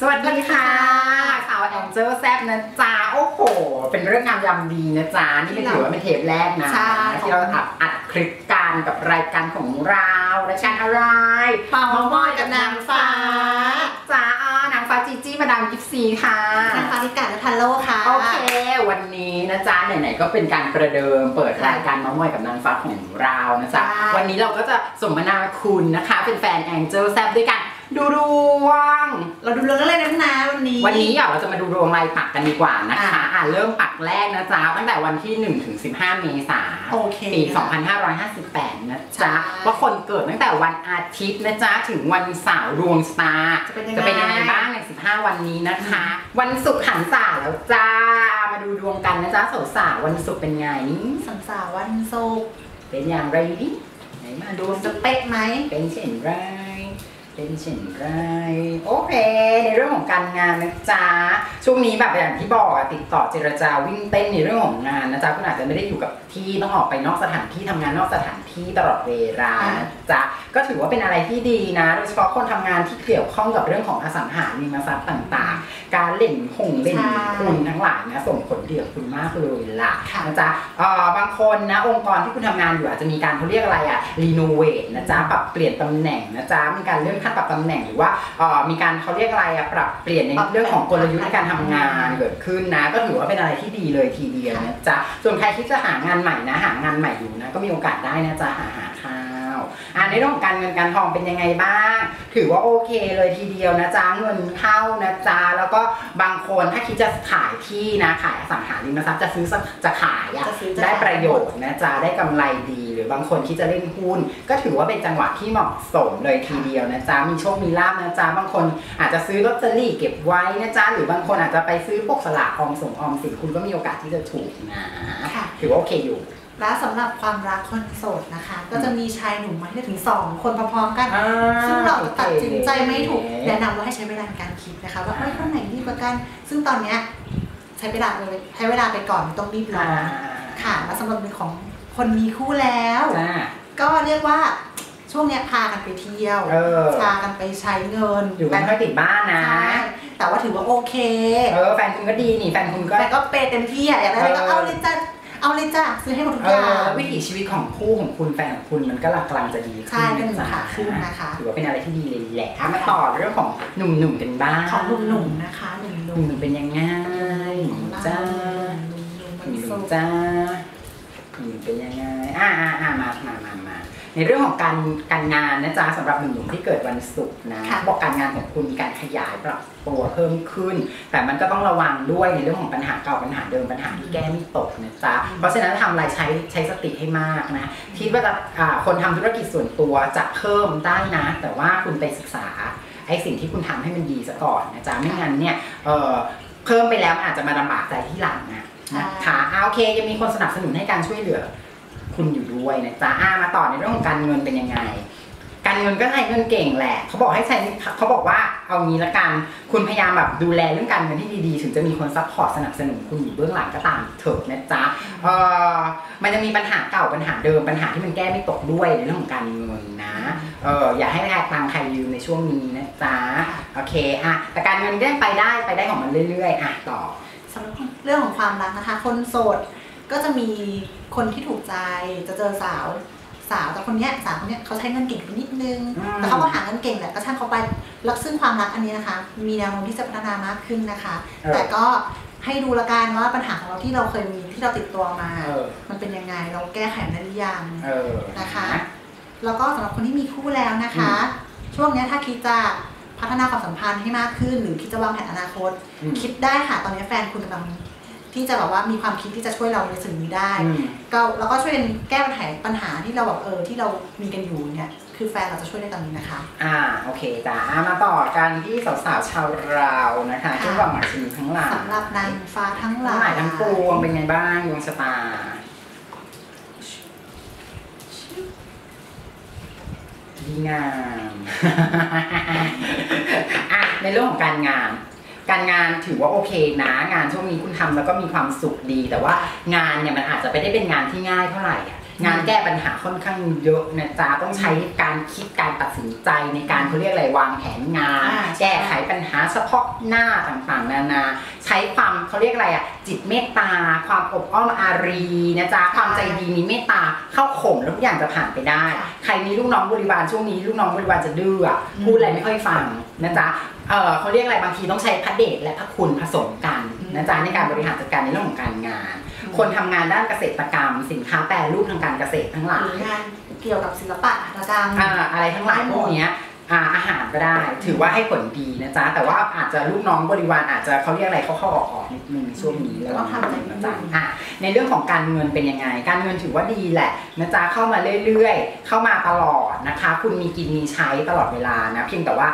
สวัสดีค่ะข่าวแองเจิลแซบนะจ๊ะโอ้โห เป็นเรื่องงามยามดีนะจ๊ะนี่เป็นถือว่าเป็นเทปแรกนะ ใช่ ที่เราอัดอัดคลิปกันกับรายการของเรารายการอะไรเป่ามอยกับนางฟ้าจ้าอ่านางฟ้าจีจี้มาดามกิฟซีค่ะนางฟ้าลิกาและทันโลค่ะ โอเค วันนี้นะจ๊ะไหนๆก็เป็นการประเดิมเปิดรายการเมามอยกับนางฟ้าของเรานะจ๊ะใช่วันนี้เราก็จะสมนาคุณนะคะเป็นแฟนแองเจิลแซบด้วยกัน ดูดวง เราดูเรื่องอะไรนั้นนะวันนี้ วันนี้เดี๋ยวเราจะมาดูดวงรายปักกันดีกว่านะคะ อะอะเริ่มปักแรกนะจ๊ะตั้งแต่วันที่1ถึง15 เมษาโอเคปี 2558 นะจ๊ะใช่ว่าคนเกิดตั้งแต่วันอาทิตย์นะจ๊ะ ถึงวันเสาร์ดวงสตาร์จะเป็นยังไงจะเป็นยังไงบ้างใน 15 วันนี้นะคะ วันศุกร์หันษาแล้วจ้า มาดูดวงกันนะจ๊ะสาวๆวันศุกร์เป็นไงสัมสาวันศุกร์เป็นอย่างไรดิไหนมาดูดวงสิจะเป๊ะไหมเป็นเช่นไร เป็นเช่นไรโอเค ในเรื่องของการงานนะจ๊ะช่วงนี้แบบอย่างที่บอกติดต่อเจรจาวิ่งเต้นในเรื่องของงานนะจ๊ะคุณอาจจะไม่ได้อยู่กับที่ต้องออกไปนอกสถานที่ทำงานนอกสถานที่ตลอดเวลาจ๊ะก็ถือว่าเป็นอะไรที่ดีนะโดยเฉพาะคนทำงานที่เกี่ยวข้องกับเรื่องของอสังหาริมทรัพย์ต่างๆ การเล่นหงเล่นคุณทั้งหลายนะส่งผลดีกับคุณมากเลยล่ะนะจ๊ะบางคนนะองค์กรที่คุณทำงานอยู่อาจจะมีการเขาเรียกอะไรอะรีโนเวทนะจ๊ะปรับเปลี่ยนตำแหน่งนะจ๊ะมีการเลื่อนขั้นปรับตำแหน่งหรือว่าเอ่อมีการเขาเรียกอะไรอะปรับเปลี่ยนในปรับเรื่องของกลยุทธ์ในการทำงานเกิดขึ้นนะ ก็ถือว่าเป็นอะไรที่ดีเลยทีเดียวนะจ๊ะส่วนใครที่จะหางานใหม่นะหางานใหม่อยู่นะก็มีโอกาสได้นะจ๊ะหาหาข้าวอ่า ในเรื่องของการเงินการทองเป็นยังไงบ้าง ถือว่าโอเคเลยทีเดียวนะจ๊ะเงินเข้านะจ๊ะแล้วก็บางคนถ้าคิดจะขายที่นะขายอสังหาริมทรัพย์จะซื้อสักจะขายอะจะซื้อจะได้ขายประโยชน์นะจ๊ะได้กำไรดี หรือบางคนที่จะเล่นหุ้น ก็ถือว่าเป็นจังหวะที่เหมาะสมเลยทีเดียวนะจ๊ะมีโชคมีลาบนะจ๊ะบางคนอาจจะซื้อลอตเตอรี่เก็บไว้นะจ๊ะหรือบางคนอาจจะไปซื้อพวกสลากออมส่งออมสินคุณก็มีโอกาสที่จะถูกนะค่ะถือว่าโอเคอยู่ และสำหรับความรักคนโสดนะคะ ก็จะมีชายหนุ่มมาให้ได้ถึง 2 คนพร้อมๆกัน ซึ่งเราจะตัดสินใจไม่ถูกแนะนำว่าให้ใช้เวลาในการคิดนะคะ ว่าเอ้ยคนไหนดีกว่ากัน ซึ่งตอนเนี้ยใช้เวลาเลยใช้เวลาไปก่อนไม่ต้องรีบร้อ่าอนค่ะและสำหรับในของคนมีคู่แล้วจ้าก็เรียกว่าช่วงเนี้ยพากันไปเที่ยวเออพากันไปใช้เงินอยู่กันไม่ติดบ้านนะใช่แต่ว่าถือว่าโอเค เออแฟนคุณก็ดีนี่แฟนคุณก็แต่ก็เปย์เต็มที่อะอยากได้อะไรก็เออเอาเลยจ้ะ เอาเลยจ้ะซื้อให้หมดทุกเออย่างอวิถีชีวิตของคู่ของคุณแฟนของคุณมันก็กำลังจะดีขึ้นใช่เป็นหนึ่งจ๊ะขาขึ้นนะคะถือว่าเป็นอะไรที่ดีเลยแหละอะมาต่อเรื่องของหนุ่มๆกันบ้างของหนุ่มๆนะคะหนุ่มหๆนุ่มเป็นยังไงของเราจ้าหนุ่มๆหมันนุ่โสมดจ้า ในเรื่องของการการงานนะจ๊ะสำหรับหนุ่มๆที่เกิดวันศุกร์นะค่ะบอกการงานของคุณมีการขยายปรับตัวเพิ่มขึ้น แต่มันก็ต้องระวังด้วยในเรื่องของปัญหาเก่าปัญหาเดิมปัญหาที่แก้ไม่ตกนะจ๊ะเพราะฉะนั้นทำอะไรใช้ใช้สติให้มากนะคิดว่าจะอ่าคนทำธุรกิจส่วนตัวจะเพิ่มได้นะ แต่ว่าคุณไปศึกษาไอ้สิ่งที่คุณทำให้มันดีซะก่อนนะจ๊ะไม่งั้นเนี่ยเออเพิ่มไปแล้วมันอาจจะมาลำบากใจที่หลังนะนะคะอ่าโอเคยังมีคนสนับสนุนให้การช่วยเหลือ คุณอยู่ด้วยนะจ๊ะอ่ามาต่อในเรื่องของการเงินเป็นยังไง การเงินก็ใช้เงินเก่งแหละ เขาบอกให้ใช้เขาบอกว่าเอางี้ละกัน คุณพยายามแบบดูแลเรื่องการเงินที่ดีๆ ถึงจะมีคนซัพพอร์ตสนับสนุนคุณอยู่เบื้องหลังก็ตามเถอะนะจ๊ะเออมันจะมีปัญหาเก่าปัญหาเดิมปัญหาที่มันแก้ไม่ตกด้วยในเรื่องของการเงินนะเอออย่าให้แลกตังใครยืมในช่วงนี้นะจ๊ะโอเคอะแต่การเงินก็ยังไปได้ไปได้ของมันเรื่อยๆอะต่อสำหรับเรื่องของความรักนะคะ คนโสด ก็จะมีคนที่ถูกใจจะเจอสาวสาวแต่คนเนี้ยสาวคนเนี้ยเขาใช้เงินเก่งไปนิดนึง อืม แต่เขาก็หาเงินเก่งแหละก็ช่างเขาไปแล้วซึ่งความรักอันนี้นะคะ มีแนวโน้มที่จะพัฒนามากขึ้นนะคะ เออ แต่ก็ให้ดูละกันว่าปัญหาของเราที่เราเคยมีที่เราติดตัวมา เออ มันเป็นยังไงเราแก้ไขมันได้หรือยัง เออ นะคะ แล้วก็สำหรับคนที่มีคู่แล้วนะคะ ช่วงเนี้ยถ้าคิดจะพัฒนาความสัมพันธ์ให้มากขึ้น หรือคิดจะวางแผนอนาคต อืม คิดได้ค่ะตอนนี้แฟนคุณกำลัง ที่จะแบบว่ามีความคิดที่จะช่วยเราในสิ่งนี้ได้อืมก็แล้วก็ช่วยกันแก้ปัญหาปัญหาที่เราแบบเออที่เรามีกันอยู่เนี่ยคือแฟนเราจะช่วยได้ตอนนี้นะคะ อ่า โอเคจ้าอะมาต่อกันที่สาวๆชาวราวนะคะค่ะที่หวังหมายชีวิตทั้งหลายสำหรับนางฟ้าทั้งหทั้งลาหลายยทั้งปวงเป็นไงบ้างดวงชะตาดีงามอะในเรื่องของการงาน การงานถือว่าโอเคนะ งานช่วงนี้คุณทำแล้วก็มีความสุขดี แต่ว่างานเนี่ยมันอาจจะไม่ได้เป็นงานที่ง่ายเท่าไหร่อะ งานแก้ปัญหาค่อนข้างเยอะนะจ๊ะต้องใช้การคิดการตัดสินใจในการเขาเรียกอะไรวางแผนงานอ่าแก้ไขปัญหาเฉพาะหน้าต่างๆ นานา ใช้ความเขาเรียกอะไรอะจิตเมตตา ความอบอ้อมอารีนะจ๊ะความใจดีมีเมตตาเข้าข่มแล้วทุกอย่างจะผ่านไปได้ ใครมีลูกน้องบริวารช่วงนี้ลูกน้องบริวารจะดื้ออะพูดอะไรไม่ค่อยฟังนะจ๊ะเออเขาเรียกอะไรบางทีต้องใช้พระเดชและพระคุณผสมกัน นะจ๊ะในการบริหารจัดการในเรื่องของการงาน คนทำงานด้านเกษตรกรรม สินค้าแปรรูปทางการเกษตรทั้งหลาหรืยองานเกี่ยวกับศิลปะหัตถกรรมอ่าอะไรทั้งหลายพวกเนี้ยอ่าอาหารก็ได้ ถือว่าให้ผลดีนะจ๊ะ แต่ว่าอาจจะลูกน้องบริวารอาจจะเขาเรียกอะไรเขาเข้าออกออกนิดนึงในช่วงนี้แล้วก็ทำใจนะจ๊ะอะในเรื่องของการเงินเป็นยังไง การเงินถือว่าดีแหละนะจ๊ะเข้ามาเรื่อยๆ เข้ามาตลอดนะคะ คุณมีกินมีใช้ตลอดเวลานะเพียงแต่ว่า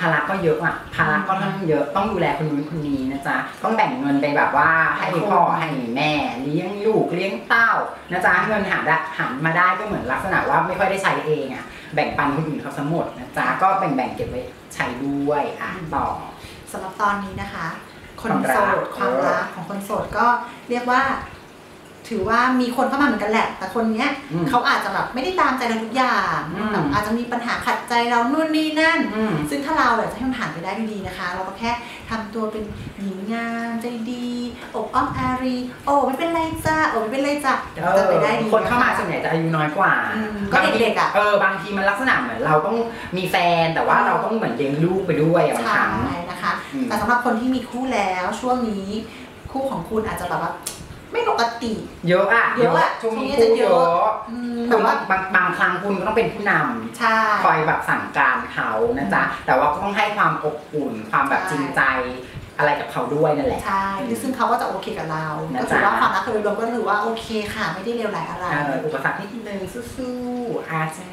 ภาระก็เยอะอะภาระก็ค่อนข้างเยอะต้องดูแลคนนู้นคนนี้นะจ๊ะต้องแบ่งเงินไปแบบว่าให้พ่อให้แม่เลี้ยงลูกเลี้ยงเต้านะจ๊ะเงินหาได้หันมาได้ก็เหมือนลักษณะว่าไม่ค่อยได้ใช้เองอะแบ่งปันคนอื่นเขาสมดนะจ๊ะก็แบ่งๆเก็บไว้ใช้ด้วยอะต่อสำหรับตอนนี้นะคะ คนความรัโสกดความรักของคนโสดก็เรียกว่า ถือว่ามีคนเข้ามาเหมือนกันแหละ แต่คนเนี้ยอืมเขาอาจจะแบบไม่ได้ตามใจเราทุกอย่างอืมแบบอาจจะมีปัญหาขัดใจเรานู่นนี่นั่นอืมซึ่งถ้าเราอยากจะให้มันผ่านไปได้ด้วยดีนะคะ เราก็แค่ทำตัวเป็นหญิงงามใจดีอบอ้อมอารี โอ้ไม่เป็นไรจ้าโอ้ไม่เป็นไรจ้าเดี๋ยวมันจะไปได้ดีคนเข้ามาส่วนใหญ่จะอายุน้อยกว่าอืมก็เด็กๆอะเออบางทีมันลักษณะเหมือนเราต้องมีแฟนแต่ว่าเราต้องเหมือนเลี้ยงลูกไปด้วยอะบางคใช่รั้งนะคะอืมแต่สำหรับคนที่มีคู่แล้วช่วงนี้คู่ของคุณอาจจะแบบว่า ไม่ปกติ เยอะอะเยอะอะช่วงนี้ช่วงนี้พูดจะเยเยอะอะอืมคุแต่ณว่าบางบางครั้งคุณก็ต้องเป็นผู้นำใช่คอยแบบสั่งการเขานะจ๊ะแต่ว่าก็ต้องให้ความอบอุ่นความแบบใช่จริงใจอะไรกับเขาด้วยนั่นแหละใช่ซึ่งเขาก็จะโอเคกับเรานะก็ถือว่าจ๊ะความรักโดยรวมก็ถือว่าโอเคค่ะไม่ได้เลวร้ายอะไรเอ่ออุปสรรคนิดนึงสู้ๆอาจ้า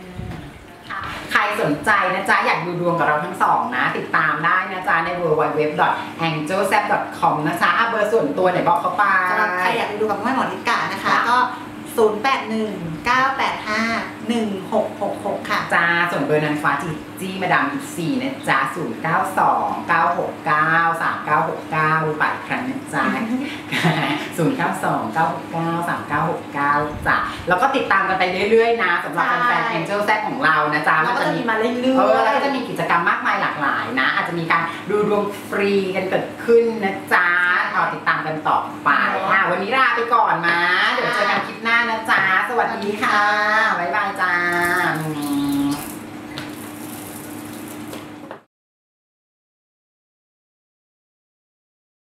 ใครสนใจนะจ๊ะ อยากดูดวงกับเราทั้งสองนะ ติดตามได้นะจ๊ะ ใน w w w a n g e l s a p c o m นะจ๊ะอะเบอร์ส่วนตัวไหนบอกเขาไปสำหรับใครอยากดูกับแม่หมอลิกานะคะค่ะก็ 0819851666 ค่ะ จ้าส่วนเบอร์นางฟ้าจีจี้มาดามสี่นะจ๊ะ0 9 2 9 6 9 3 9 6 9ดูไปอีกครั้งนะจ๊ะ0 9 2 9 6 9 3 9 6 9จ้ะแล้วก็ติดตามกันไปเรื่อยๆนะสำหรับใช่แฟนๆ Angel Z ของเรานะจ๊ะแล้วก็จะมีมาเรื่อยเออๆแล้วก็จะมีกิจกรรมมากมายหลากหลายนะ อาจจะมีการดูดวงฟรีกันเกิดขึ้นนะจ๊ะรอติดตามกันต่อไปอะวันนี้ลาไปก่อนนะ เดี๋ยวเจอกันคลิปหน้านะจ๊ะส วัสดีค่ะ บ๊ายบายจ้า